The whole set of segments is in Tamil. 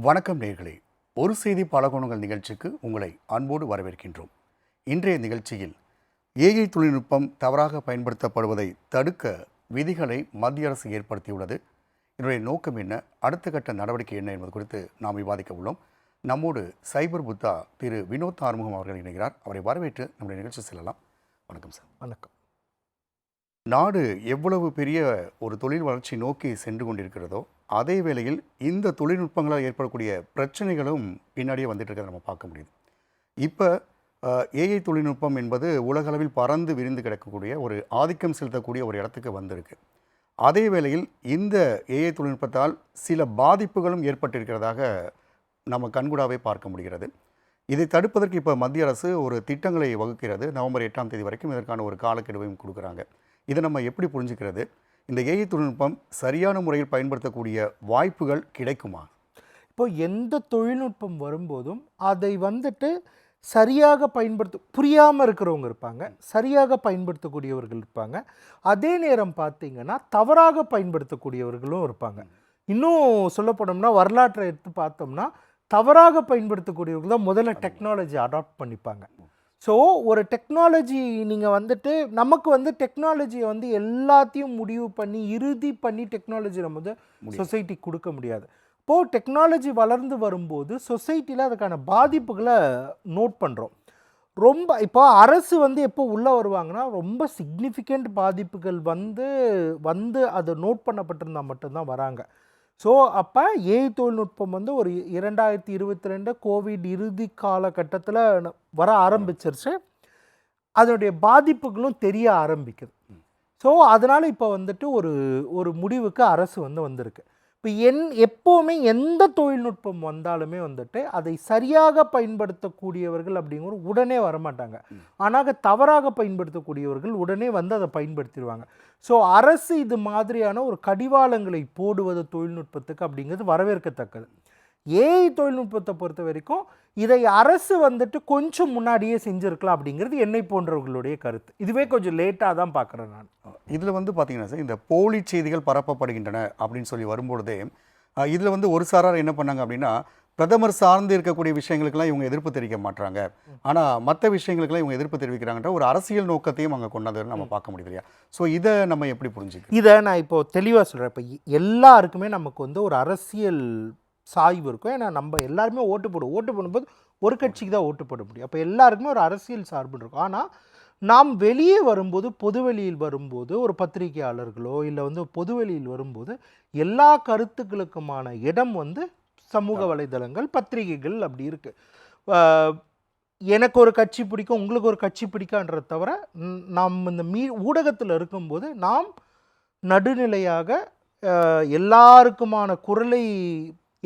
வணக்கம் நேர்களே. ஒரு செய்தி பல குணங்கள் நிகழ்ச்சிக்கு உங்களை அன்போடு வரவேற்கின்றோம். இன்றைய நிகழ்ச்சியில் ஏஐ தொழில்நுட்பம் தவறாக பயன்படுத்தப்படுவதை தடுக்க விதிகளை மத்திய அரசு ஏற்படுத்தியுள்ளது. இதனுடைய நோக்கம் என்ன? அடுத்த கட்ட நடவடிக்கை என்ன என்பது குறித்து நாம் விவாதிக்க உள்ளோம். நம்மோடு சைபர் புத்தா திரு வினோத் ஆறுமுகம் அவர்கள் இணைகிறார். அவரை வரவேற்று நம்முடைய நிகழ்ச்சி செல்லலாம். வணக்கம் சார். வணக்கம். நாடு எவ்வளவு பெரிய ஒரு தொழில் வளர்ச்சி நோக்கி சென்று கொண்டிருக்கிறதோ அதே வேளையில் இந்த தொழில்நுட்பங்களால் ஏற்படக்கூடிய பிரச்சனைகளும் பின்னாடியே வந்துட்டு இருக்கிறத நம்ம பார்க்க முடியுது. இப்போ ஏஐ தொழில்நுட்பம் என்பது உலகளவில் பறந்து விரிந்து கிடக்கக்கூடிய ஒரு ஆதிக்கம் செலுத்தக்கூடிய ஒரு இடத்துக்கு வந்திருக்கு. அதே வேளையில் இந்த ஏஐ தொழில்நுட்பத்தால் சில பாதிப்புகளும் ஏற்பட்டிருக்கிறதாக நம்ம கண்கூடாவே பார்க்க முடிகிறது. இதை தடுப்பதற்கு இப்போ மத்திய அரசு ஒரு திட்டங்களை வகுக்கிறது. நவம்பர் எட்டாம் தேதி வரைக்கும் இதற்கான ஒரு காலக்கெடுவையும் கொடுக்குறாங்க. இதை நம்ம எப்படி புரிஞ்சுக்கிறது? இந்த ஏஐ தொழில்நுட்பம் சரியான முறையில் பயன்படுத்தக்கூடிய வாய்ப்புகள் கிடைக்குமா? இப்போ எந்த தொழில்நுட்பம் வரும்போதும் அதை வந்துட்டு சரியாக பயன்படுத்த புரியாமல் இருக்கிறவங்க இருப்பாங்க சரியாக பயன்படுத்தக்கூடியவர்கள் இருப்பாங்க. அதே நேரம் பார்த்தீங்கன்னா தவறாக பயன்படுத்தக்கூடியவர்களும் இருப்பாங்க. இன்னும் சொல்லப்போனோம்னா வரலாற்றை எடுத்து பார்த்தோம்னா தவறாக பயன்படுத்தக்கூடியவர்கள் தான் முதல்ல டெக்னாலஜி அடாப்ட் பண்ணிப்பாங்க. ஸோ ஒரு டெக்னாலஜி நீங்கள் வந்துட்டு நமக்கு வந்து டெக்னாலஜியை வந்து எல்லாத்தையும் முடிவு பண்ணி இறுதி பண்ணி டெக்னாலஜி நம்ம வந்து சொசைட்டி கொடுக்க முடியாது. இப்போது டெக்னாலஜி வளர்ந்து வரும்போது சொசைட்டியில் அதுக்கான பாதிப்புகளை நோட் பண்ணுறோம் ரொம்ப இப்போ அரசு வந்து எப்போ உள்ளே வருவாங்கன்னா ரொம்ப சிக்னிஃபிகண்ட் பாதிப்புகள் வந்து வந்து அது நோட் பண்ணப்பட்டிருந்தால் மட்டும்தான் வராங்க. ஸோ அப்போ ஏஐ தொழில்நுட்பம் வந்து ஒரு இரண்டாயிரத்தி இருபத்தி ரெண்டு கோவிட் இறுதி காலகட்டத்தில் வர ஆரம்பிச்சிருச்சு. அதனுடைய பாதிப்புகளும் தெரிய ஆரம்பிக்குது. ஸோ அதனால் இப்போ வந்துட்டு ஒரு ஒரு முடிவுக்கு அரசு வந்து வந்திருக்கு. இப்போ என் எப்போவுமே எந்த தொழில்நுட்பம் வந்தாலுமே வந்துட்டு அதை சரியாக பயன்படுத்தக்கூடியவர்கள் அப்படிங்கிற உடனே வரமாட்டாங்க. ஆனால் தவறாக பயன்படுத்தக்கூடியவர்கள் உடனே வந்து அதை பயன்படுத்திடுவாங்க. ஸோ அரசு இது மாதிரியான ஒரு கடிவாளங்களை போடுவது தொழில்நுட்பத்துக்கு அப்படிங்கிறது வரவேற்கத்தக்கது. ஏஐ தொழில்நுட்பத்தை பொறுத்த வரைக்கும் இதை அரசு வந்துட்டு கொஞ்சம் முன்னாடியே செஞ்சுருக்கலாம் அப்படிங்கிறது என்னை போன்றவர்களுடைய கருத்து. இதுவே கொஞ்சம் லேட்டாக தான் பார்க்குறேன் நான். இதில் வந்து பார்த்தீங்கன்னா சார் இந்த போலி செய்திகள் பரப்பப்படுகின்றன அப்படின்னு சொல்லி வரும்பொழுதே இதில் வந்து ஒரு சாரார் என்ன பண்ணாங்க அப்படின்னா பிரதமர் சார்ந்து இருக்கக்கூடிய விஷயங்களுக்கெல்லாம் இவங்க எதிர்ப்பு தெரிவிக்க மாட்டாங்க ஆனால் மற்ற விஷயங்களுக்கெல்லாம் இவங்க எதிர்ப்பு தெரிவிக்கிறாங்கன்ற ஒரு அரசியல் நோக்கத்தையும் அங்கே கொண்டாந்து நம்ம பார்க்க முடியுது இல்லையா? ஸோ இதை நம்ம எப்படி புரிஞ்சுக்கலாம் இதை நான் இப்போ தெளிவாக சொல்கிறேன் இப்போ எல்லாருக்குமே நமக்கு வந்து ஒரு அரசியல் சாய்வு இருக்கும். ஏன்னா நம்ம எல்லாருமே ஓட்டு போடுவோம் ஓட்டு போடும்போது ஒரு கட்சிக்கு தான் ஓட்டு போட முடியும். அப்போ எல்லாருக்குமே ஒரு அரசியல் சார்பு இருக்கும். ஆனால் நாம் வெளியே வரும்போது பொதுவெளியில் வரும்போது ஒரு பத்திரிகையாளர்களோ இல்லை வந்து பொதுவெளியில் வரும்போது எல்லா கருத்துக்களுக்குமான இடம் வந்து சமூக வலைதளங்கள் பத்திரிகைகள் அப்படி இருக்குது எனக்கு ஒரு கட்சி பிடிக்கும் உங்களுக்கு ஒரு கட்சி பிடிக்கான்றத தவிர நாம் இந்த மீ ஊடகத்தில் இருக்கும்போது நாம் நடுநிலையாக எல்லாருக்குமான குரலை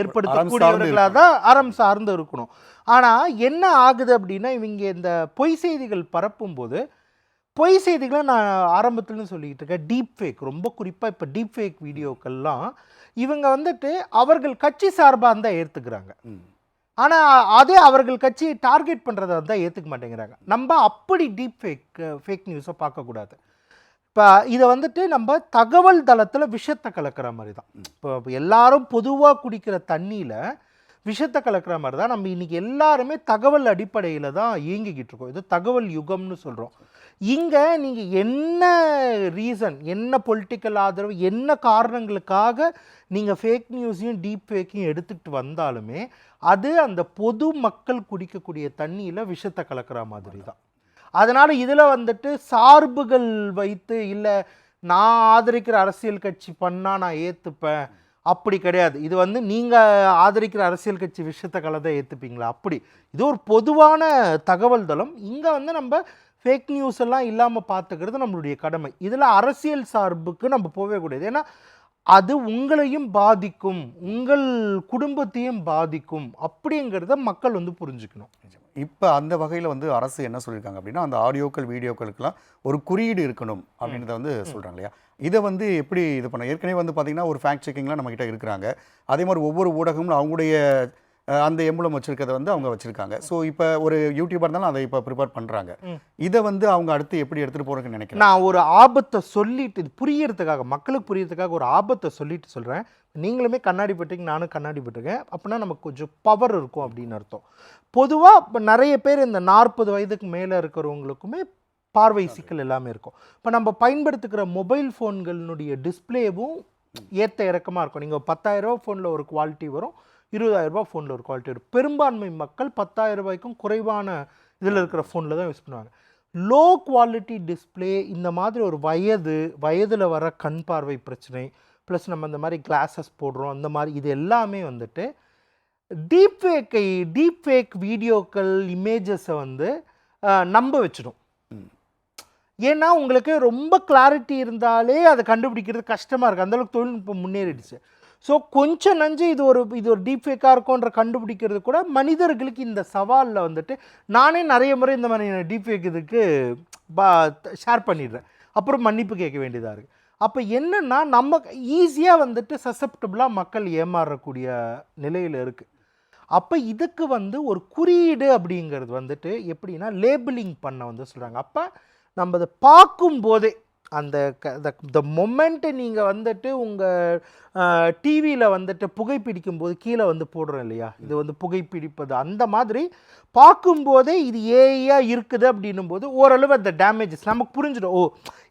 ஏற்படுத்தக்கூடியவர்களாக தான் அறம் சார்ந்து இருக்கணும். ஆனால் என்ன ஆகுது அப்படின்னா இவங்க இந்த பொய் செய்திகள் பரப்பும்போது பொய் செய்திகளை நான் ஆரம்பத்துலன்னு சொல்லிக்கிட்டு இருக்கேன் டீப் ஃபேக் ரொம்ப குறிப்பாக இப்போ டீப் ஃபேக் வீடியோக்கள்லாம் இவங்க வந்துட்டு அவர்கள் கட்சி சார்பாக இருந்தால் ஏற்றுக்கிறாங்க. ஆனால் அதே அவர்கள் கட்சியை டார்கெட் பண்ணுறத தான் ஏற்றுக்க மாட்டேங்கிறாங்க. நம்ம அப்படி டீப் ஃபேக் ஃபேக் நியூஸை பார்க்கக்கூடாது. இப்போ இதை வந்துட்டு நம்ம தகவல் தளத்தில் விஷத்தை கலக்கிற மாதிரி தான் இப்போ எல்லாரும் பொதுவாக குடிக்கிற தண்ணியில் விஷத்தை கலக்கிற மாதிரி தான் நம்ம இன்றைக்கி எல்லாருமே தகவல் அடிப்படையில் தான் இயங்கிக்கிட்டு இருக்கோம். இது தகவல் யுகம்னு சொல்கிறோம் இங்கே நீங்கள் என்ன ரீசன் என்ன பொலிட்டிக்கல் ஆதரவு என்ன காரணங்களுக்காக நீங்கள் ஃபேக் நியூஸையும் டீப் ஃபேக்கையும் எடுத்துக்கிட்டு வந்தாலுமே அது அந்த பொது மக்கள் குடிக்கக்கூடிய தண்ணியில் விஷத்தை கலக்கிற மாதிரி தான் அதனால் இதில் வந்துட்டு சார்புகள் வைத்து இல்லை நான் ஆதரிக்கிற அரசியல் கட்சி பண்ணால் நான் ஏற்றுப்பேன் அப்படி கிடையாது. இது வந்து நீங்கள் ஆதரிக்கிற அரசியல் கட்சி விஷயத்த கலதை ஏற்றுப்பீங்களா அப்படி. இது ஒரு பொதுவான தகவல் தளம். இங்கே வந்து நம்ம ஃபேக் நியூஸ் எல்லாம் இல்லாமல் பார்த்துக்கிறது நம்மளுடைய கடமை. இதில் அரசியல் சார்புக்கு நம்ம போகவே கூடாது. ஏன்னா அது உங்களையும் பாதிக்கும். உங்கள் குடும்பத்தையும் பாதிக்கும். அப்படிங்கிறத மக்கள் வந்து புரிஞ்சுக்கணும். இப்போ அந்த வகையில் வந்து அரசு என்ன சொல்லியிருக்காங்க அப்படின்னா அந்த ஆடியோக்கள் வீடியோக்களுக்கெல்லாம் ஒரு குறியீடு இருக்கணும் அப்படின்றத வந்து சொல்கிறாங்க இல்லையா? இதை வந்து எப்படி இது பண்ண ஏற்கனவே வந்து பார்த்தீங்கன்னா ஒரு ஃபேக்ட் செக்கிங்லாம் நம்மக்கிட்ட இருக்கிறாங்க. அதே மாதிரி ஒவ்வொரு ஊடகமும் அவங்களுடைய அந்த எம்பளம் வச்சிருக்கதை வந்து அவங்க வச்சிருக்காங்க. ஸோ இப்போ ஒரு யூடியூபர் இருந்தாலும் அதை இப்போ ப்ரிப்பேர் பண்ணுறாங்க. இதை வந்து அவங்க அடுத்து எப்படி எடுத்துகிட்டு போகிறதுன்னு நினைக்கிறேன் நான் ஒரு ஆபத்தை சொல்லிட்டு இது புரியறதுக்காக மக்களுக்கு புரியறதுக்காக ஒரு ஆபத்தை சொல்லிட்டு சொல்கிறேன் நீங்களுமே கண்ணாடி பட்டிங்க நானும் கண்ணாடி பட்டிருக்கேன். அப்படின்னா நமக்கு கொஞ்சம் பவர் இருக்கும் அப்படின்னு அர்த்தம். பொதுவாக இப்போ நிறைய பேர் இந்த நாற்பது வயதுக்கு மேலே இருக்கிறவங்களுக்குமே பார்வை சிக்கல் எல்லாமே இருக்கும். இப்போ நம்ம பயன்படுத்துகிற மொபைல் ஃபோன்களினுடைய டிஸ்ப்ளேவும் ஏற்ற இறக்கமாக இருக்கும். நீங்கள் பத்தாயிரரூபா ஃபோனில் ஒரு குவாலிட்டி வரும். இருபதாயிரரூபா ஃபோனில் ஒரு குவாலிட்டி வரும். பெரும்பான்மை மக்கள் பத்தாயிரம் ரூபாய்க்கும் குறைவான இதில் இருக்கிற ஃபோனில் தான் யூஸ் பண்ணுவாங்க. லோ குவாலிட்டி டிஸ்ப்ளே இந்த மாதிரி ஒரு வயது வயதில் வர கண் பார்வை பிரச்சனை ப்ளஸ் நம்ம இந்த மாதிரி கிளாஸஸ் போடுறோம் அந்த மாதிரி இது எல்லாமே வந்துட்டு டீப் ஃபேக்கை டீப் ஃபேக் வீடியோக்கள் இமேஜஸை வந்து நம்ப வச்சிடும். ஏன்னா உங்களுக்கு ரொம்ப கிளாரிட்டி இருந்தாலே அதை கண்டுபிடிக்கிறது கஷ்டமாக இருக்குது அந்தளவுக்கு தொழில்நுட்பம் முன்னேறிடுச்சு. ஸோ கொஞ்சம் நஞ்சு இது ஒரு இது ஒரு டீப் ஃபேக்காக இருக்கும்ன்ற கண்டுபிடிக்கிறது கூட மனிதர்களுக்கு இந்த சவாலில் வந்துட்டு நானே நிறைய முறை இந்த மாதிரி டீப் ஃபேக் இதுக்கு பா ஷேர் பண்ணிடுறேன். அப்புறம் மன்னிப்பு கேட்க வேண்டியதாக இருக்குது அப்போ என்னென்னா நம்ம ஈஸியாக வந்துட்டு சசப்டபுளாக மக்கள் ஏமாறக்கூடிய நிலையில் இருக்குது அப்போ இதுக்கு வந்து ஒரு குறியீடு அப்படிங்கிறது வந்துட்டு எப்படின்னா லேபிளிங் பண்ண வந்து சொல்கிறாங்க அப்போ நம்ம அதை பார்க்கும்போதே அந்த த மொமெண்ட்டு நீங்கள் வந்துட்டு உங்கள் டிவியில் வந்துட்டு புகைப்பிடிக்கும் போது கீழே வந்து போடுறோம் இல்லையா? இது வந்து புகைப்பிடிப்பது. அந்த மாதிரி பார்க்கும்போதே இது ஏஐயா இருக்குது அப்படின்னும் போது ஓரளவு அந்த டேமேஜஸ் நமக்கு புரிஞ்சிடும். ஓ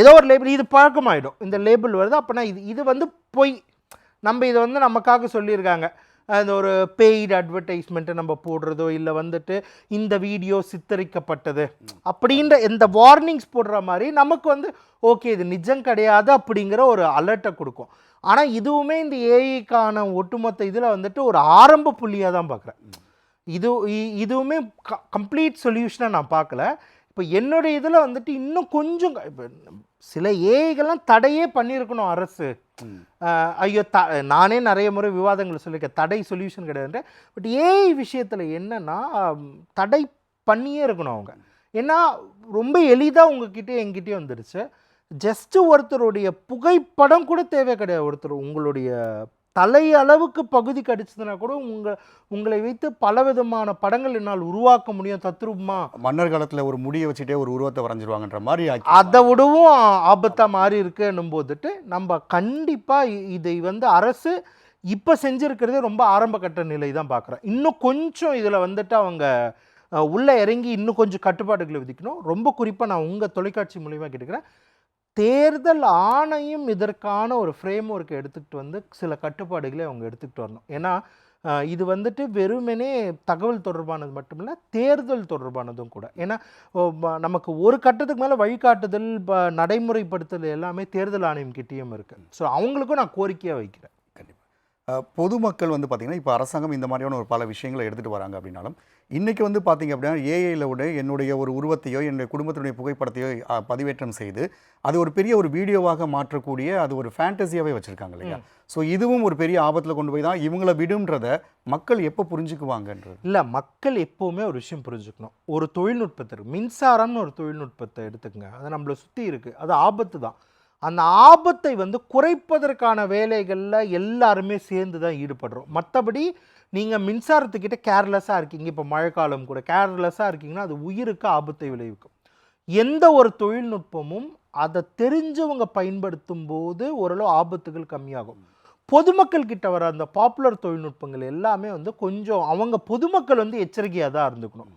ஏதோ ஒரு லேபிள் இது பழக்கமாயிடும். இந்த லேபிள் வருது அப்போனா இது இது வந்து பொய். நம்ம இதை வந்து நமக்காக சொல்லியிருக்காங்க. அந்த ஒரு பெய்டு அட்வர்டைஸ்மெண்ட்டை நம்ம போடுறதோ இல்லை வந்துட்டு இந்த வீடியோ சித்தரிக்கப்பட்டது அப்படின்ற இந்த வார்னிங்ஸ் போடுற மாதிரி நமக்கு வந்து ஓகே இது நிஜம் கிடையாது அப்படிங்கிற ஒரு அலர்ட்டை கொடுக்கும். ஆனால் இதுவுமே இந்த ஏஐக்கான ஒட்டுமொத்த இதில் வந்துட்டு ஒரு ஆரம்ப புள்ளியாக தான் பார்க்குறேன் இது இதுவுமே க கம்ப்ளீட் சொல்யூஷனாக நான் பார்க்கல இப்போ என்னுடைய இதில் வந்துட்டு இன்னும் கொஞ்சம் இப்போ சில ஏஐகள்லாம் தடையே பண்ணியிருக்கணும் அரசு. ஐயோ த நானே நிறைய முறை விவாதங்கள் சொல்லியிருக்கேன். தடை சொல்யூஷன் கிடையாது பட் ஏஐ விஷயத்தில் என்னன்னா தடை பண்ணியே இருக்கணும் அவங்க. ஏன்னா ரொம்ப எளிதாக உங்ககிட்ட என்கிட்டயே வந்துடுச்சு ஜஸ்ட்டு ஒருத்தருடைய புகைப்படம் கூட தேவை கிடையாது. ஒருத்தர் உங்களுடைய தலை அளவுக்கு பகுதி கடிச்சதுன்னா கூட உங்கள் உங்களை வைத்து பலவிதமான படங்கள் என்னால் உருவாக்க முடியும் தத்ரூபமா. மன்னர் காலத்தில் ஒரு முடியை வச்சுட்டே ஒரு உருவத்தை வரைஞ்சிருவாங்கன்ற மாதிரி அதை விடவும் ஆபத்தாக மாறி இருக்குன்னும் போதுட்டு நம்ம கண்டிப்பாக இதை வந்து அரசு இப்போ செஞ்சுருக்கிறது ரொம்ப ஆரம்ப கட்ட நிலை தான் பார்க்குறேன் இன்னும் கொஞ்சம் இதில் வந்துட்டு அவங்க உள்ளே இறங்கி இன்னும் கொஞ்சம் கட்டுப்பாடுகளை விதிக்கணும். ரொம்ப குறிப்பாக நான் உங்கள் தொலைக்காட்சி மூலிமா கேட்டுக்கிறேன். தேர்தல் ஆணையம் இதற்கான ஒரு ஃப்ரேம் ஒர்க்கை எடுத்துக்கிட்டு வந்து சில கட்டுப்பாடுகளை அவங்க எடுத்துக்கிட்டு வரணும். ஏன்னா இது வந்துட்டு வெறுமனே தகவல் தொடர்பானது மட்டும் இல்லை தேர்தல் தொடர்பானதும் கூட. ஏன்னா நமக்கு ஒரு கட்டத்துக்கு மேலே வழிகாட்டுதல் ப- நடைமுறைப்படுத்துதல் எல்லாமே தேர்தல் ஆணையம் கிட்டேயும் இருக்குது ஸோ அவங்களுக்கும் நான் கோரிக்கையாக வைக்கிறேன். பொதுமக்கள் வந்து பார்த்திங்கன்னா இப்போ அரசாங்கம் இந்த மாதிரியான ஒரு பல விஷயங்களை எடுத்துகிட்டு வராங்க அப்படின்னாலும் இன்றைக்கி வந்து பார்த்தீங்க அப்படின்னா ஏஐயில் விட என்னுடைய ஒரு உருவத்தையோ என்னுடைய குடும்பத்தினுடைய புகைப்படத்தையோ பதிவேற்றம் செய்து அது ஒரு பெரிய ஒரு வீடியோவாக மாற்றக்கூடிய அது ஒரு ஃபேண்டசியாகவே வச்சுருக்காங்க இல்லையா? ஸோ இதுவும் ஒரு பெரிய ஆபத்தில் கொண்டு போய் தான் இவங்கள விடும்ன்றத மக்கள் எப்போ புரிஞ்சுக்குவாங்கன்றது? இல்லை மக்கள் எப்போவுமே ஒரு விஷயம் புரிஞ்சுக்கணும். ஒரு தொழில்நுட்பத்திற்கு மின்சாரம்னு ஒரு தொழில்நுட்பத்தை எடுத்துக்கங்க. அது நம்மளை சுற்றி இருக்குது அது ஆபத்து தான். அந்த ஆபத்தை வந்து குறைப்பதற்கான வேலைகளில் எல்லாருமே சேர்ந்து தான் ஈடுபடுறோம். மற்றபடி நீங்கள் மின்சாரத்துக்கிட்ட கேர்லெஸ்ஸாக இருக்கீங்க. இப்போ மழைக்காலம் கூட கேர்லெஸ்ஸாக இருக்கீங்கன்னா அது உயிருக்கு ஆபத்தை விளைவிக்கும். எந்த ஒரு தொழில்நுட்பமும் அதை தெரிஞ்சவங்க பயன்படுத்தும் போது ஓரளவு ஆபத்துகள் கம்மியாகும். பொதுமக்கள் கிட்ட வர அந்த பாப்புலர் தொழில்நுட்பங்கள் எல்லாமே வந்து கொஞ்சம் அவங்க பொதுமக்கள் வந்து எச்சரிக்கையாக தான் இருந்துக்கணும்.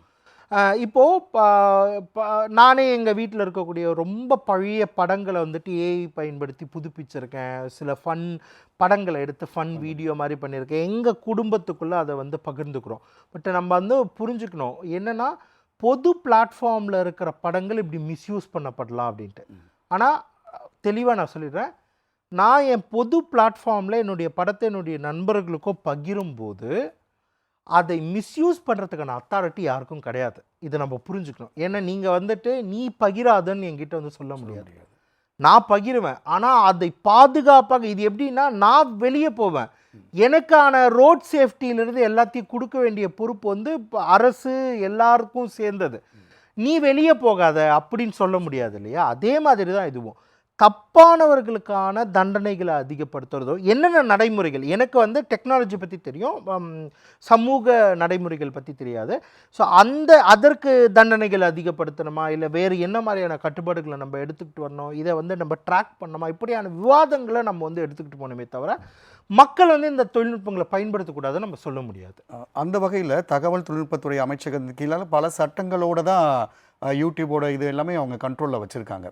ஆஹ் இப்போ ப- ப- நானே எங்கள் வீட்டில் இருக்கக்கூடிய ரொம்ப பழைய படங்களை வந்துட்டு ஏஐ பயன்படுத்தி புதுப்பிச்சிருக்கேன். சில ஃபன் படங்களை எடுத்து ஃபன் வீடியோ மாதிரி பண்ணியிருக்கேன் எங்கள் குடும்பத்துக்குள்ளே அதை வந்து பகிர்ந்துக்கிறோம். பட் நம்ம வந்து புரிஞ்சுக்கணும். என்னென்னா பொது பிளாட்ஃபார்மில் இருக்கிற படங்கள் இப்படி மிஸ்யூஸ் பண்ணப்படலாம் அப்படின்ட்டு. ஆனால் தெளிவாக நான் சொல்லிடுறேன். நான் என் பொது பிளாட்ஃபார்மில் என்னுடைய படத்தை என்னுடைய நண்பர்களுக்கோ பகிரும்போது அதை மிஸ்யூஸ் பண்ணுறதுக்கான அத்தாரிட்டி யாருக்கும் கிடையாது. இதை நம்ம புரிஞ்சுக்கணும். ஏன்னா நீங்கள் வந்துட்டு நீ பகிராதன்னு என்கிட்ட வந்து சொல்ல முடியாது. நான் பகிருவேன். ஆனால் அதை பாதுகாப்பாக இது எப்படின்னா நான் வெளியே போவேன். எனக்கான ரோட் சேஃப்டியிலிருந்து எல்லாத்தையும் கொடுக்க வேண்டிய பொறுப்பு வந்து இப்போ அரசு எல்லாருக்கும் சேர்ந்தது. நீ வெளியே போகாத அப்படின்னு சொல்ல முடியாது இல்லையா? அதே மாதிரி தான் இதுவும். தப்பானவர்களுக்கான தண்டனைகளை அதிகப்படுத்துறதோ என்னென்ன நடைமுறைகள்? எனக்கு வந்து டெக்னாலஜி பற்றி தெரியும். சமூக நடைமுறைகள் பற்றி தெரியாது. ஸோ அந்த அதற்கு தண்டனைகள் அதிகப்படுத்தணுமா? இல்லை வேறு என்ன மாதிரியான கட்டுப்பாடுகளை நம்ம எடுத்துக்கிட்டு வரணும்? இதை வந்து நம்ம ட்ராக் பண்ணணுமா? இப்படியான விவாதங்களை நம்ம வந்து எடுத்துக்கிட்டு போகணுமே தவிர மக்கள் வந்து இந்த தொழில்நுட்பங்களை பயன்படுத்தக்கூடாதுன்னு நம்ம சொல்ல முடியாது. அந்த வகையில் தகவல் தொழில்நுட்பத்துறை அமைச்சகத்தின் கீழால் பல சட்டங்களோடு தான் யூடியூபோட இது எல்லாமே அவங்க கண்ட்ரோலில் வச்சுருக்காங்க.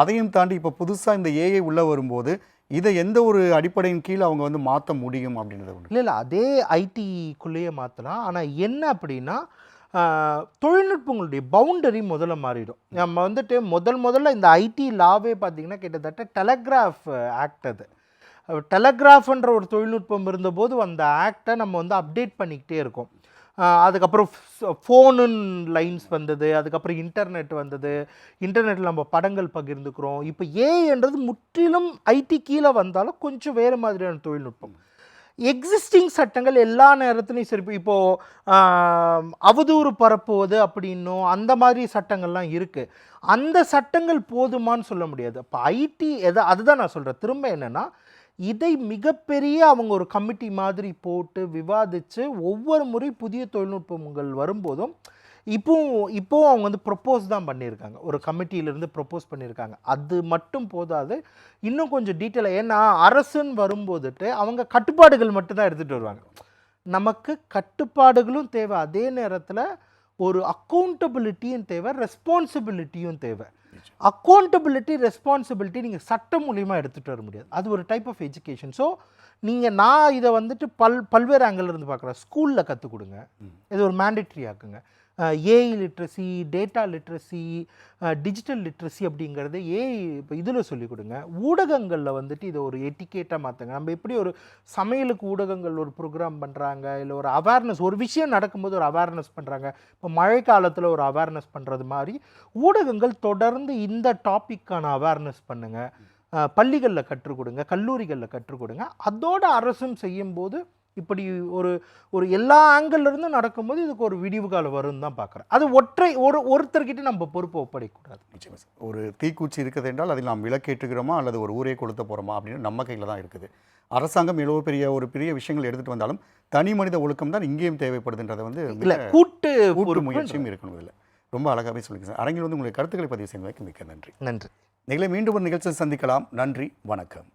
அதையும் தாண்டி இப்போ புதுசாக இந்த ஏஐ உள்ளே வரும்போது இதை எந்த ஒரு அடிப்படையின் கீழ் அவங்க வந்து மாற்ற முடியும் அப்படின்றத இல்லை இல்லை. அதே ஐடிக்குள்ளேயே மாற்றலாம் ஆனால் என்ன அப்படின்னா தொழில்நுட்பங்களுடைய பவுண்டரி முதல்ல மாறிடும். நம்ம வந்துட்டு முதல் முதல்ல இந்த ஐடி லாவே பார்த்தீங்கன்னா கிட்டத்தட்ட டெலகிராஃப் ஆக்ட் அது. டெலகிராஃப்ன்ற ஒரு தொழில்நுட்பம் இருந்தபோது அந்த ஆக்டை நம்ம வந்து அப்டேட் பண்ணிக்கிட்டே இருக்கோம். அதுக்கப்புறம் ஃபோனு லைன்ஸ் வந்தது அதுக்கப்புறம் இன்டர்நெட் வந்தது. இன்டர்நெட்டில் நம்ம படங்கள் பகிர்ந்துக்கிறோம். இப்போ ஏன்றது முற்றிலும் ஐடி கீழே வந்தாலும் கொஞ்சம் வேறு மாதிரியான தொழில்நுட்பம். எக்ஸிஸ்டிங் சட்டங்கள் எல்லா நேரத்துலையும் சரி இப்போது அவதூறு பரப்புவது அப்படின்னும் அந்த மாதிரி சட்டங்கள்லாம் இருக்குது அந்த சட்டங்கள் போதுமான்னு சொல்ல முடியாது. இப்போ ஐடி எதை அதுதான் நான் சொல்கிறேன் திரும்ப என்னென்னா இதை மிகப்பெரிய அவங்க ஒரு கமிட்டி மாதிரி போட்டு விவாதித்து ஒவ்வொரு முறை புதிய தொழில்நுட்பங்கள் வரும்போதும் இப்போவும் இப்போவும் அவங்க வந்து ப்ரொப்போஸ் தான் பண்ணியிருக்காங்க. ஒரு கமிட்டியிலேருந்து ப்ரொப்போஸ் பண்ணியிருக்காங்க. அது மட்டும் போதாது இன்னும் கொஞ்சம் டீட்டெயிலாக ஏன்னா அரசுன்னு வரும்போதுட்டு அவங்க கட்டுப்பாடுகள் மட்டும்தான் எடுத்துகிட்டு வருவாங்க. நமக்கு கட்டுப்பாடுகளும் தேவை. அதே நேரத்தில் ஒரு அக்கௌண்டபிலிட்டியும் தேவை ரெஸ்பான்சிபிலிட்டியும் தேவை. அக்கௌண்டபிலிட்டி ரெஸ்பான்சிபிலிட்டி நீங்கள் சட்டம் மூலியமா எடுத்துகிட்டு வர முடியாது. அது ஒரு டைப் ஆஃப் எஜுகேஷன் ஸோ நீங்கள் நான் இதை வந்துட்டு பல் பல்வேறு இருந்து பார்க்குறேன். ஸ்கூலில் கற்றுக் கொடுங்க. இது ஒரு mandatory ஆக்குங்க. AI literacy data literacy digital literacy அப்படிங்கிறது ஏஐ இப்போ இதில் சொல்லிக் கொடுங்க. ஊடகங்களில் வந்துட்டு இதை ஒரு எட்டிகேட்டாக மாற்றுங்க நம்ம எப்படி ஒரு சமையலுக்கு ஊடகங்கள் ஒரு ப்ரோக்ராம் பண்ணுறாங்க இல்லை ஒரு அவேர்னஸ் ஒரு விஷயம் நடக்கும்போது ஒரு அவேர்னஸ் பண்ணுறாங்க இப்போ மழை காலத்தில் ஒரு அவேர்னஸ் பண்ணுறது மாதிரி ஊடகங்கள் தொடர்ந்து இந்த டாப்பிக்கான அவேர்னஸ் பண்ணுங்கள் பள்ளிகளில் கற்றுக் கொடுங்க கல்லூரிகளில் கற்றுக் கொடுங்க. அதோட அரசும் செய்யும்போது இப்படி ஒரு ஒரு எல்லா இருந்தும் நடக்கும்போது இதுக்கு ஒரு விடிவு காலம் வரும்னு தான் பார்க்குறேன். அது ஒற்றை ஒரு ஒருத்தர்கிட்ட நம்ம பொறுப்பை ஒப்படைக்கக்கூடாது. நிச்சயமா சார். ஒரு தீக்குச்சி இருக்குது என்றால் அதில் நாம் விளக்கேற்றுகிறோமா அல்லது ஒரு ஊரே கொளுத்த போகிறோமா அப்படின்னு நம்ம கையில் தான் இருக்குது. அரசாங்கம் எவ்வளோ பெரிய ஒரு பெரிய விஷயங்கள் எடுத்துகிட்டு வந்தாலும் தனி மனித ஒழுக்கம் தான் இங்கேயும் தேவைப்படுதுன்றதை வந்து கூட்டு கூட்டு பொறுப்பு முயற்சியும் இருக்கணும் இதில். ரொம்ப அழகாகவே சொல்லுங்க சார். அரங்கில் வந்து உங்களுடைய கருத்துக்களை பதிவு செய்வதற்கு மிக்க நன்றி. நன்றி. நிகழ மீண்டும் ஒரு நிகழ்ச்சியில் சந்திக்கலாம். நன்றி வணக்கம்.